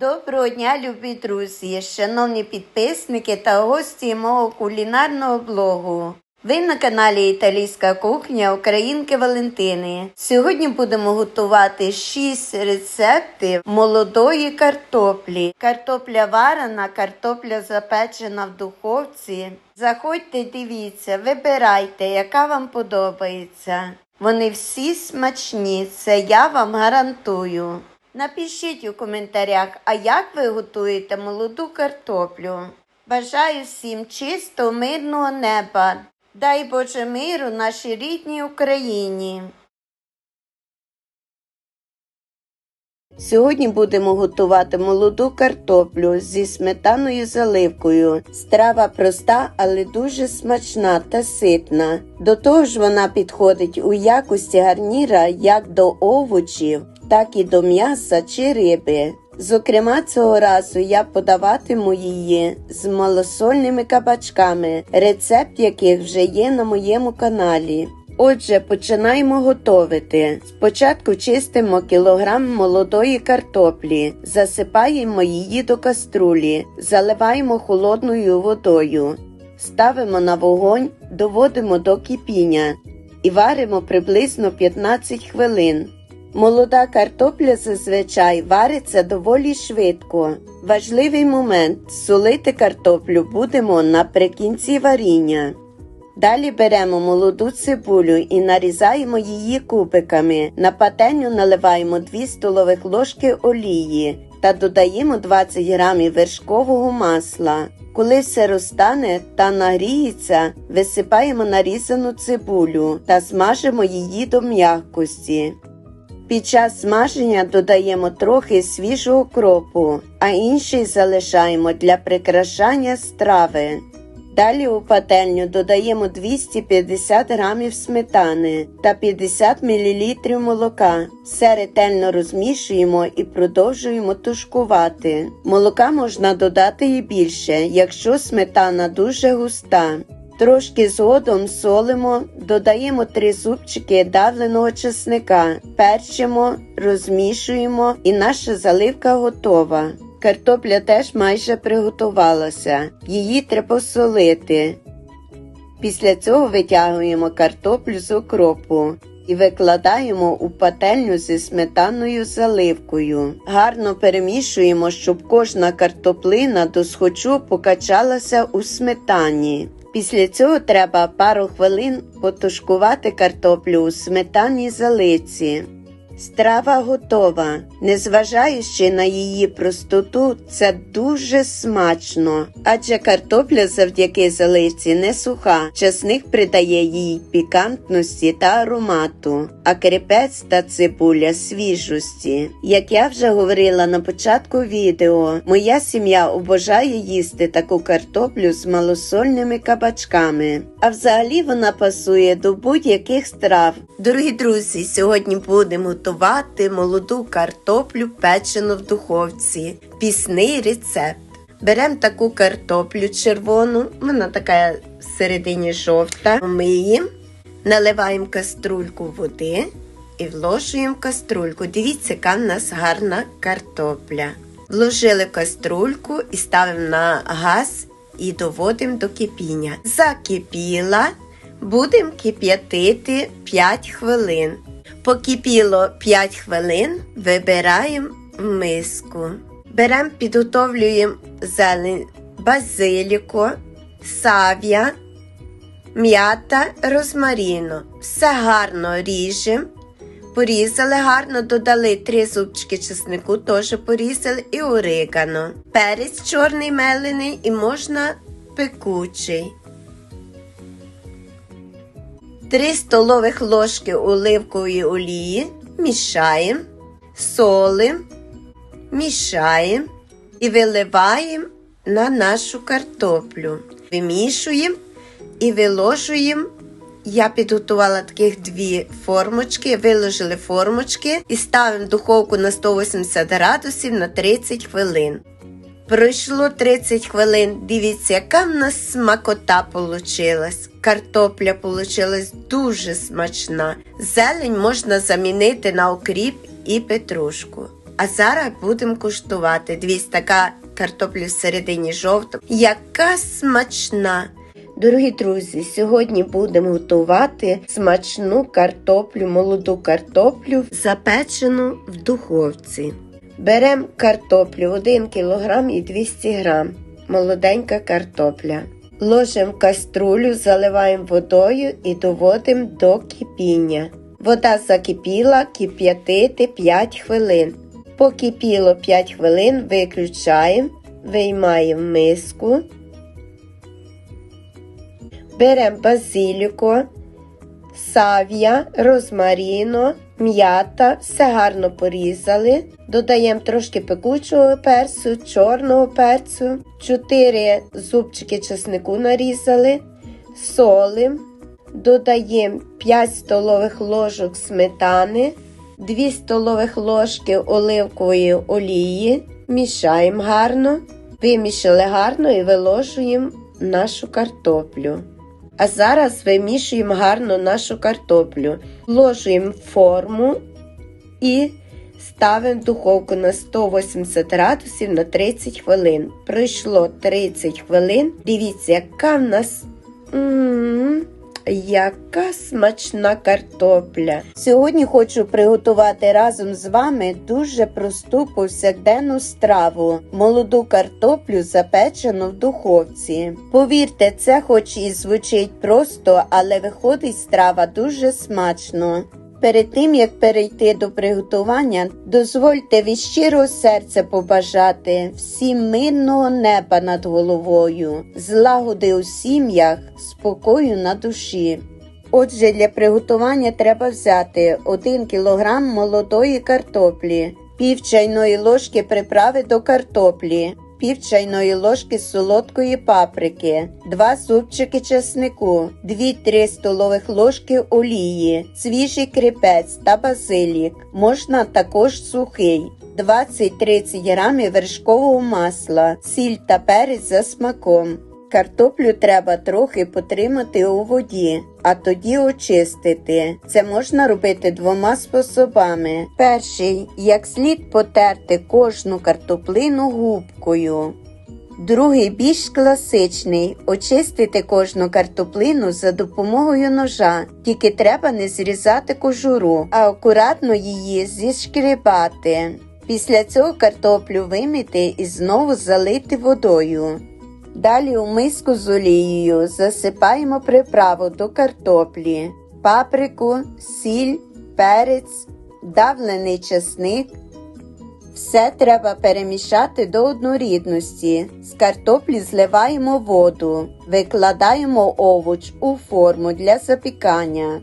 Доброго дня, любі друзі, шановні підписники та гості мого кулінарного блогу. Ви на каналі Італійська кухня Українки Валентини. Сьогодні будемо готувати 6 рецептів молодої картоплі. Картопля варена, картопля запечена в духовці. Заходьте, дивіться, вибирайте, яка вам подобається. Вони всі смачні, це я вам гарантую. Напишіть у коментарях, а як ви готуєте молоду картоплю. Бажаю всім чистого, мирного неба. Дай Боже миру нашій рідній Україні. Сьогодні будемо готувати молоду картоплю зі сметаною заливкою. Страва проста, але дуже смачна та ситна. До того ж вона підходить у якості гарніра як до овочів, так і до м'яса чи риби. Зокрема, цього разу я подаватиму її з малосольними кабачками, рецепт яких вже є на моєму каналі. Отже, починаємо готувати. Спочатку чистимо кілограм молодої картоплі, засипаємо її до каструлі, заливаємо холодною водою, ставимо на вогонь, доводимо до кипіння і варимо приблизно 15 хвилин. Молода картопля зазвичай вариться доволі швидко. Важливий момент солити картоплю будемо наприкінці варіння. Далі беремо молоду цибулю і нарізаємо її кубиками. На пательню наливаємо 2 столових ложки олії та додаємо 20 грамів вершкового масла. Коли все розтане та нагріється, висипаємо нарізану цибулю та смажимо її до м'якості. Під час смаження додаємо трохи свіжого кропу, а інший залишаємо для прикрашання страви. Далі у пательню додаємо 250 г сметани та 50 мл молока. Все ретельно розмішуємо і продовжуємо тушкувати. Молока можна додати і більше, якщо сметана дуже густа. Трошки згодом солимо, додаємо 3 зубчики давленого чесника, перчимо, розмішуємо і наша заливка готова. Картопля теж майже приготувалася, її треба солити. Після цього витягуємо картоплю з окропу і викладаємо у пательню зі сметаною заливкою. Гарно перемішуємо, щоб кожна картоплина до схочу покачалася у сметані. Після цього треба пару хвилин потушкувати картоплю у сметані залиці. Страва готова. Незважаючи на її простоту, це дуже смачно, адже картопля завдяки заливці не суха, часник придає їй пікантності та аромату, а кріпець та цибуля свіжості. Як я вже говорила на початку відео, моя сім'я обожає їсти таку картоплю з малосольними кабачками, а взагалі вона пасує до будь-яких страв. Дорогі друзі, сьогодні будемо готувати молоду картоплю печену в духовці. Пісний рецепт. Беремо таку картоплю червону, вона така всередині жовта. Миємо, наливаємо каструльку води і вложуємо в каструльку. Дивіться, яка в нас гарна картопля. Вложили в каструльку і ставимо на газ і доводимо до кипіння. Закипіла, будемо кип'ятити 5 хвилин. Покипіло 5 хвилин, вибираємо миску. Беремо, підготовлюємо зелень базиліко, сав'я, м'ята, розмаріно. Все гарно ріжемо. Порізали гарно, додали 3 зубчики чеснику, теж порізали і орегано. Перець чорний мелений і можна пекучий. 3 столових ложки оливкової олії мішаємо, солимо, мішаємо і виливаємо на нашу картоплю. Вимішуємо і виложуємо. Я підготувала таких дві формочки, виложили формочки і ставимо духовку на 180 градусів на 30 хвилин. Пройшло 30 хвилин. Дивіться, яка в нас смакота получилась. Картопля получилась дуже смачна. Зелень можна замінити на окріп і петрушку. А зараз будемо куштувати. Дивіться, така картопля всередині жовта. Яка смачна! Дорогі друзі, сьогодні будемо готувати смачну картоплю, молоду картоплю, запечену в духовці. Беремо картоплю 1 кг і 200 г. Молоденька картопля. Ложимо в каструлю, заливаємо водою і доводимо до кипіння. Вода закипіла, кип'ятити 5 хвилин. Покипіло 5 хвилин, виключаємо, виймаємо миску. Беремо базиліко, сав'я, розмаріно, м'ята, все гарно порізали. Додаємо трошки пекучого перцю, чорного перцю, 4 зубчики чеснику нарізали, солим, додаємо 5 столових ложок сметани, 2 столових ложки оливкової олії, мішаємо гарно, вимішали гарно і виложуємо нашу картоплю. А зараз вимішуємо гарно нашу картоплю, вложуємо форму і ставимо духовку на 180 градусів на 30 хвилин. Пройшло 30 хвилин. Дивіться, яка в нас м яка смачна картопля. Сьогодні хочу приготувати разом з вами дуже просту повсякденну страву молоду картоплю, запечену в духовці. Повірте, це хоч і звучить просто, але виходить страва дуже смачно. Перед тим як перейти до приготування, дозвольте від щирого серця побажати всім мирного неба над головою, злагоди у сім'ях, спокою на душі. Отже, для приготування треба взяти 1 кг молодої картоплі, пів чайної ложки приправи до картоплі, пів чайної ложки солодкої паприки, 2 супчики чеснику, 2-3 столових ложки олії, свіжий кріпець та базилік. Можна також сухий. 20-30 грамів вершкового масла, сіль та перець за смаком. Картоплю треба трохи потримати у воді, а тоді очистити. Це можна робити двома способами. Перший, як слід потерти кожну картоплину губкою. Другий більш класичний очистити кожну картоплину за допомогою ножа, тільки треба не зрізати кожуру, а акуратно її зішкрібати. Після цього картоплю вимити і знову залити водою. Далі у миску з олією засипаємо приправу до картоплі, паприку, сіль, перець, давлений чесник. Все треба перемішати до однорідності. З картоплі зливаємо воду, викладаємо овоч у форму для запікання,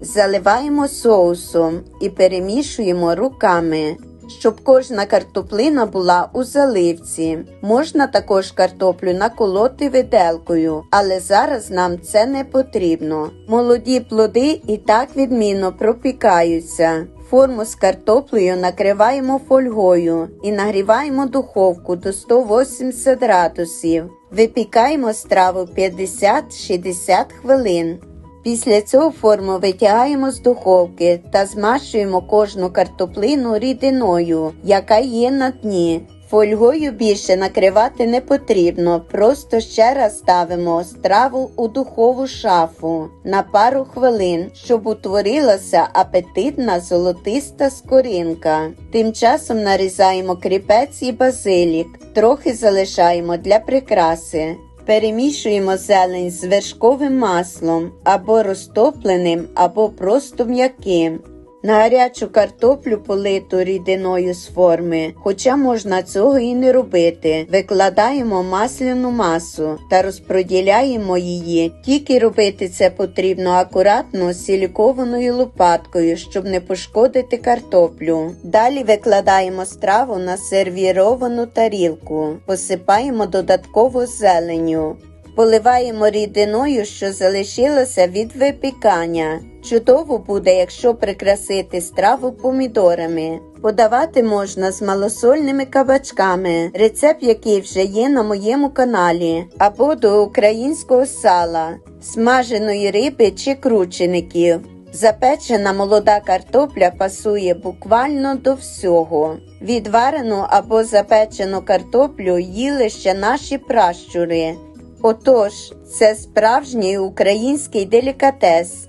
заливаємо соусом і перемішуємо руками щоб кожна картоплина була у заливці. Можна також картоплю наколоти виделкою, але зараз нам це не потрібно. Молоді плоди і так відмінно пропікаються. Форму з картоплею накриваємо фольгою і нагріваємо духовку до 180 градусів. Випікаємо страву 50-60 хвилин. Після цього форму витягаємо з духовки та змащуємо кожну картоплину рідиною, яка є на дні. Фольгою більше накривати не потрібно, просто ще раз ставимо страву у духову шафу на пару хвилин, щоб утворилася апетитна золотиста скоринка. Тим часом нарізаємо кріпець і базилік, трохи залишаємо для прикраси. Перемішуємо зелень з вершковим маслом або розтопленим, або просто м'яким. На гарячу картоплю политу рідиною з форми, хоча можна цього і не робити. Викладаємо масляну масу та розпроділяємо її. Тільки робити це потрібно акуратно силікованою лопаткою, щоб не пошкодити картоплю. Далі викладаємо страву на сервіровану тарілку, посипаємо додатково зеленю. Поливаємо рідиною, що залишилося від випікання. Чудово буде, якщо прикрасити страву помідорами. Подавати можна з малосольними кабачками, рецепт який вже є на моєму каналі, або до українського сала, смаженої риби чи кручеників. Запечена молода картопля пасує буквально до всього. Відварену або запечену картоплю їли ще наші пращури. Отож, це справжній український делікатес.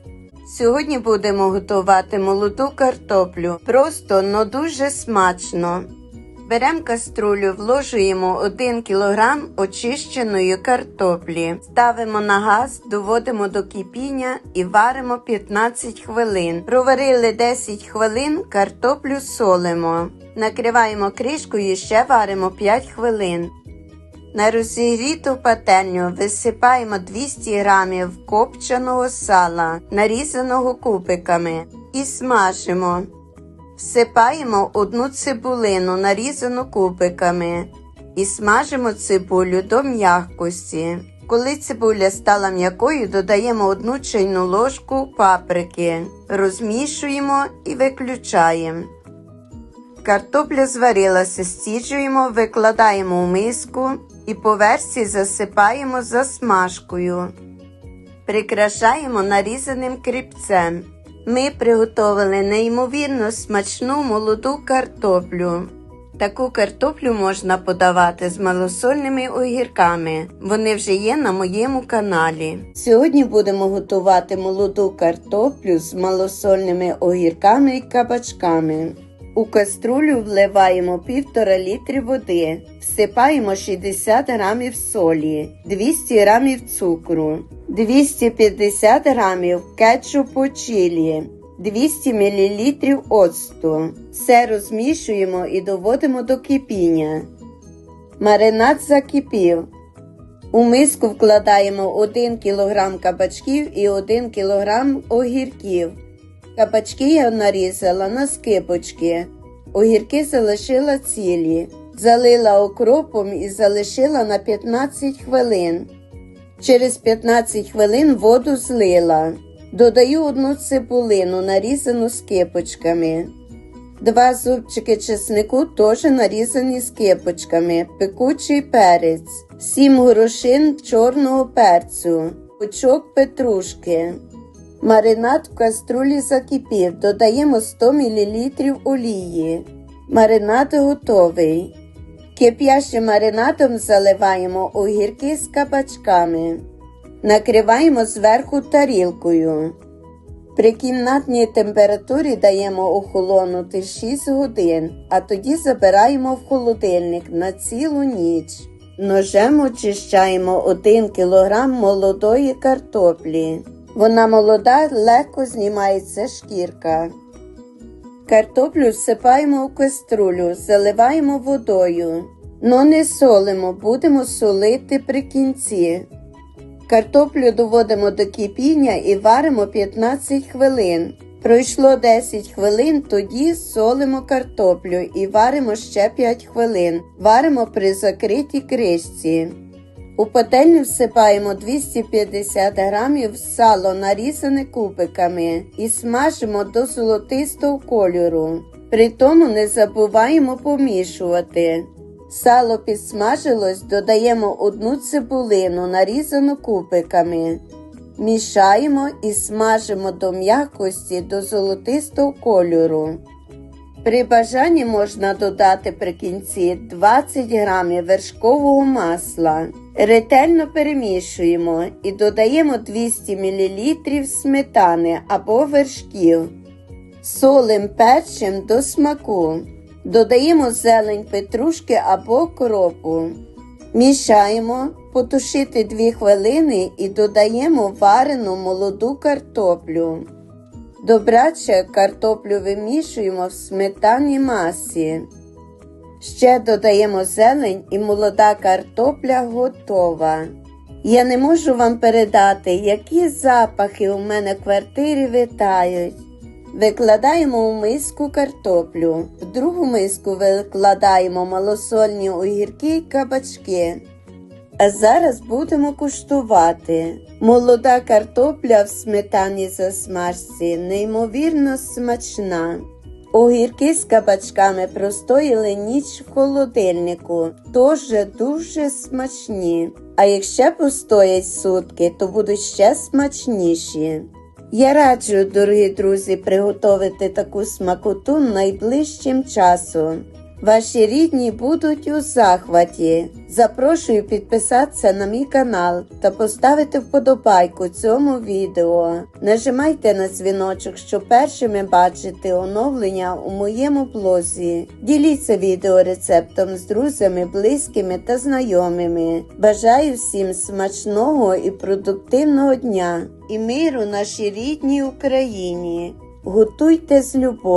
Сьогодні будемо готувати молоду картоплю. Просто, но дуже смачно. Беремо каструлю, вложуємо 1 кг очищеної картоплі. Ставимо на газ, доводимо до кипіння і варимо 15 хвилин. Проварили 10 хвилин, картоплю солимо. Накриваємо кришкою і ще варимо 5 хвилин. На розігріту пательню висипаємо 200 г копченого сала, нарізаного кубиками, і смажимо. Всипаємо одну цибулину, нарізану кубиками, і смажимо цибулю до м'якості. Коли цибуля стала м'якою, додаємо одну чайну ложку паприки, розмішуємо і виключаємо. Картопля зварилася, стіджуємо, викладаємо у миску і по версі засипаємо засмажкою. Прикрашаємо нарізаним кріпцем. Ми приготовили неймовірно смачну молоду картоплю. Таку картоплю можна подавати з малосольними огірками. Вони вже є на моєму каналі. Сьогодні будемо готувати молоду картоплю з малосольними огірками і кабачками. У каструлю вливаємо 1,5 літри води, всипаємо 60 грамів солі, 200 грамів цукру, 250 грамів кетчупу чилі, 200 мл оцту. Все розмішуємо і доводимо до кипіння. Маринад закипів. У миску вкладаємо 1 кг кабачків і 1 кг огірків. Кабачки я нарізала на скипочки, огірки залишила цілі, залила окропом і залишила на 15 хвилин. Через 15 хвилин воду злила. Додаю одну цибулину, нарізану скипочками. Два зубчики чеснику теж нарізані скипочками, пекучий перець, 7 горошин чорного перцю, пучок петрушки. Маринад в каструлі закипів, додаємо 100 мл олії. Маринад готовий. Кип'ящим маринадом заливаємо огірки з кабачками. Накриваємо зверху тарілкою. При кімнатній температурі даємо охолонути 6 годин, а тоді забираємо в холодильник на цілу ніч. Ножем очищаємо 1 кг молодої картоплі. Вона молода, легко знімається шкірка. Картоплю всипаємо в каструлю, заливаємо водою, но не солимо, будемо солити при кінці. Картоплю доводимо до кипіння і варимо 15 хвилин. Пройшло 10 хвилин, тоді солимо картоплю і варимо ще 5 хвилин. Варимо при закритій кришці. У пательню всипаємо 250 грамів сало нарізане кубиками і смажимо до золотистого кольору. При тому не забуваємо помішувати. Сало підсмажилось, додаємо одну цибулину, нарізану кубиками. Мішаємо і смажимо до м'якості до золотистого кольору. При бажанні можна додати при кінці 20 грамів вершкового масла. Ретельно перемішуємо і додаємо 200 мл сметани або вершків. Солим перчим до смаку. Додаємо зелень петрушки або кропу. Мішаємо, потушити 2 хвилини і додаємо варену молоду картоплю. Добряче картоплю вимішуємо в сметанній масі. Ще додаємо зелень і молода картопля готова. Я не можу вам передати, які запахи у мене в квартирі витають. Викладаємо у миску картоплю. В другу миску викладаємо малосольні огірки і кабачки. А зараз будемо куштувати. Молода картопля в сметані засмажці неймовірно смачна. Огірки з кабачками простоїли ніч в холодильнику, тож дуже смачні. А якщо постоять сутки, то будуть ще смачніші. Я раджу, дорогі друзі, приготувати таку смакоту найближчим часом. Ваші рідні будуть у захваті. Запрошую підписатися на мій канал та поставити вподобайку цьому відео. Нажимайте на дзвіночок, щоб першими бачити оновлення у моєму блозі. Діліться відеорецептом з друзями, близькими та знайомими. Бажаю всім смачного і продуктивного дня і миру нашій рідній Україні. Готуйте з любов'ю.